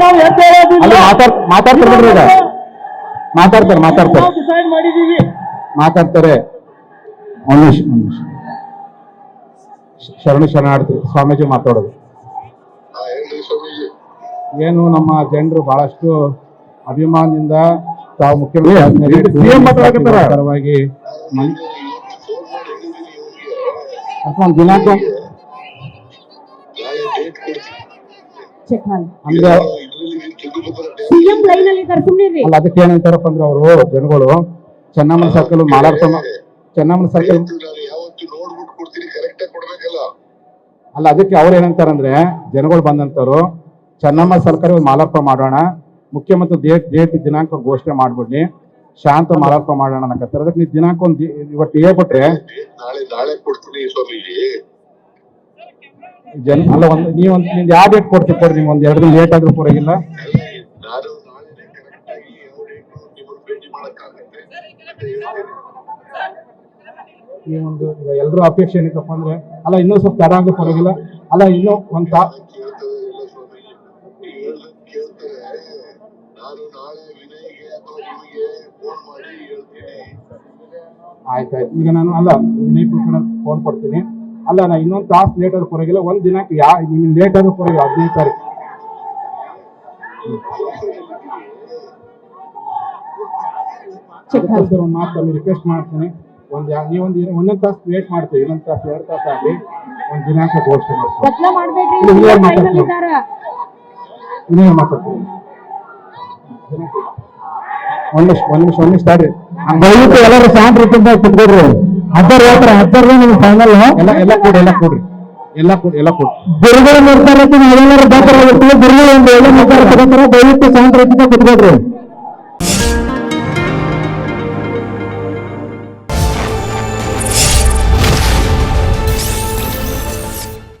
ಮಾತಾಡ್ತಾರೆ ಬಿಡ್ರಿ ಈಗ. ಮಾತಾಡ್ತಾರೆ ಮಾತಾಡ್ತಾರೆ. ನಾವು ಡಿಸೈಡ್ ಮಾಡಿದೀವಿ. ಮಾತಾಡ್ತಾರೆ. ಒಂದು ನಿಮಿಷ ಒಂದು ನಿಮಿಷ. ಶರಣು ಶರಣಾರ್ಥಿ ಸ್ವಾಮೀಜಿ ಮಾತಾಡೋದು. ಏನು ನಮ್ಮ ಜನರು ಬಹಳಷ್ಟು ಅಭಿಮಾನದಿಂದ ತಾವು ಮುಖ್ಯಮಂತ್ರಿ. ಪರವಾಗಿ ಒಂದು ದಿನಾಂಕ? ಅಂದ್ರೆ ಸಿಎಂ ಲೈನ್ ಅಲ್ಲಿ ಇದ್ದಾರೆ ಸುಮ್ಮನೆ ಅಲ್ಲ ಅದಕ್ಕೆ ಏನಂತಾರಪ್ಪ ಅಂದ್ರೆ ಅವರು ಜನಗಳು ಚೆನ್ನಮ್ಮನ ಸರ್ಕಲ್ ಮಾಲಾರ್ಪ ಚೆನ್ನಮ್ಮನ ಸರ್ಕಲ್ ಅಲ್ಲ ಅದಕ್ಕೆ ಅವ್ರು ಏನಂತಾರಂದ್ರೆ ಜನಗಳು ಬಂದಂತಾರು ಚೆನ್ನಮ್ಮ ಸರ್ಕಾರ ಮಾಲಾರ್ಪ ಮಾಡೋಣ ಮುಖ್ಯಮಂತ್ರಿ ಡೇಟ್ ಡೇಟ್ ದಿನಾಂಕ ಘೋಷಣೆ ಮಾಡ್ಬಿಡ್ಲಿ ಶಾಂತ ಮಾಲಾರ್ಪ ಮಾಡೋಣ ಅನ್ನಕತ್ತಾರೆ. ಅದಕ್ಕೆ ನೀವು ದಿನಾಂಕ ಒಂದು ಇವತ್ತು ಹೇಳ್ಬಿಟ್ರೆ ನಾಳೆ ನಾಳೆ ಕೊಡ್ತೀನಿ ಸ್ವಾಮೀಜಿ. ಜನ ಅಲ್ಲ ಒಂದು ನೀವು ಒಂದು ನಿಮ್ದು ಯಾವ ಡೇಟ್ ಕೊಡ್ತೀವಿ ಕೊಡ್ರಿ ನಿಮ್ಗೆ ಒಂದು ಎರಡು ದಿನ ಲೇಟ್ ಆದ್ರೂ ಪರವಾಗಿಲ್ಲ. ನಾನು ನಾಳೆ ಕರೆಕ್ಟ್ ಆಗಿ ಯಾವ ಡೇಟ್ ನಿಮ್ಮನ್ನು ಭೇಟಿ ಮಾಡಕ್ಕಾಗತ್ತೆ? ಅಂತ ಹೇಳ್ತೀನಿ ಈ ಒಂದು ಈಗ ಎಲ್ಲರೂ ಅಪೇಕ್ಷೆ ಏನಿತ್ತಪ್ಪ ಅಂದ್ರೆ ಅಲ್ಲ ಇನ್ನೂ ಸ್ವಲ್ಪ ತಡ ಆದ್ರೂ ಪರವಾಗಿಲ್ಲ. ಅಲ್ಲ ಇನ್ನೂ ಒಂದು ತಾ ಕೇಳ್ತಾರೆ ಇಲ್ಲ ಸ್ವಾಮೀಜಿ ಹೇಳ್ದಂಗ್ ಕೇಳ್ತಾರೆ ನಾನು ನಾಳೆ ವಿನಯ್ಗೆ ಅಥವಾ ನಿಮಗೆ ಫೋನ್ ಮಾಡಿ ಹೇಳ್ತೀನಿ. ಆಯ್ತಾಯ್ತು ಈಗ ನಾನು ಅಲ್ಲ ವಿನಯ್ ಕುಲಕರ್ಣಿ ಫೋನ್ ಕೊಡ್ತೀನಿ. ಅಲ್ಲ ನಾ ಇನ್ನೊಂದು ತಾಸು ಲೇಟ್ ಆದ್ರೂ ಪರವಾಗಿಲ್ಲ ಒಂದು ದಿನಕ್ಕೆ ಯಾ ನಿಮ್ ಲೇಟ್ ಆದ್ರೂ ಪರವಾಗಿಲ್ಲ ಹದಿನೈದು ತಾರೀಕು. ಒಂದು ಮಾತು ತಮಗೆ ರಿಕ್ವೆಸ್ಟ್ ಮಾಡ್ತೀನಿ. ಒಂದು ಯಾ ನೀವೊಂದು ಒಂದೊಂದು ತಾಸು ವೇಟ್ ಮಾಡ್ತೀವಿ ಇನ್ನೊಂದು ತಾಸು ಎರಡು ತಾಸು ಆಗಲಿ ಒಂದು ದಿನಾಂಕ ಘೋಷಣೆ ಮಾಡ್ತೀವಿ. ಮಾತಾಡ್ತೀವಿ? ಇದ್ದಾರ ಇನ್ನೇನು ಮಾತಾಡ್ತೀವಿ ಒಂದು ನಿಮಿಷ ಒಂದು ನಿಮಿಷ ಒಂದು ನಿಮಿಷ ತಡ್ರಿ. ದಯವಿಟ್ಟು ಎಲ್ಲರೂ ಶಾಂತ ರೀತಿಯಿಂದ ಕುತ್ಕೊಡ್ರಿ ಹತ್ತಾರು ಹೇಳ್ತಾರೆ ಹತ್ತಾರು ನಿಮ್ಗೆ ಫೈನಲ್ ಎಲ್ಲ ಎಲ್ಲ ಕೊಡಿ ಎಲ್ಲ ಕೊಡ್ರಿ ಎಲ್ಲ ಎಲ್ಲ ಗುರುಗಳು ನೋಡ್ತಾರೆ ಎಲ್ಲರೂ ಬೇಕಾಗಿರ್ತೀವಿ ಗುರುಗಳು ಒಂದು ಒಳ್ಳೆ ದಯವಿಟ್ಟು ರೀತಿಯಿಂದ ಕುತ್ಕೊಡ್ರಿ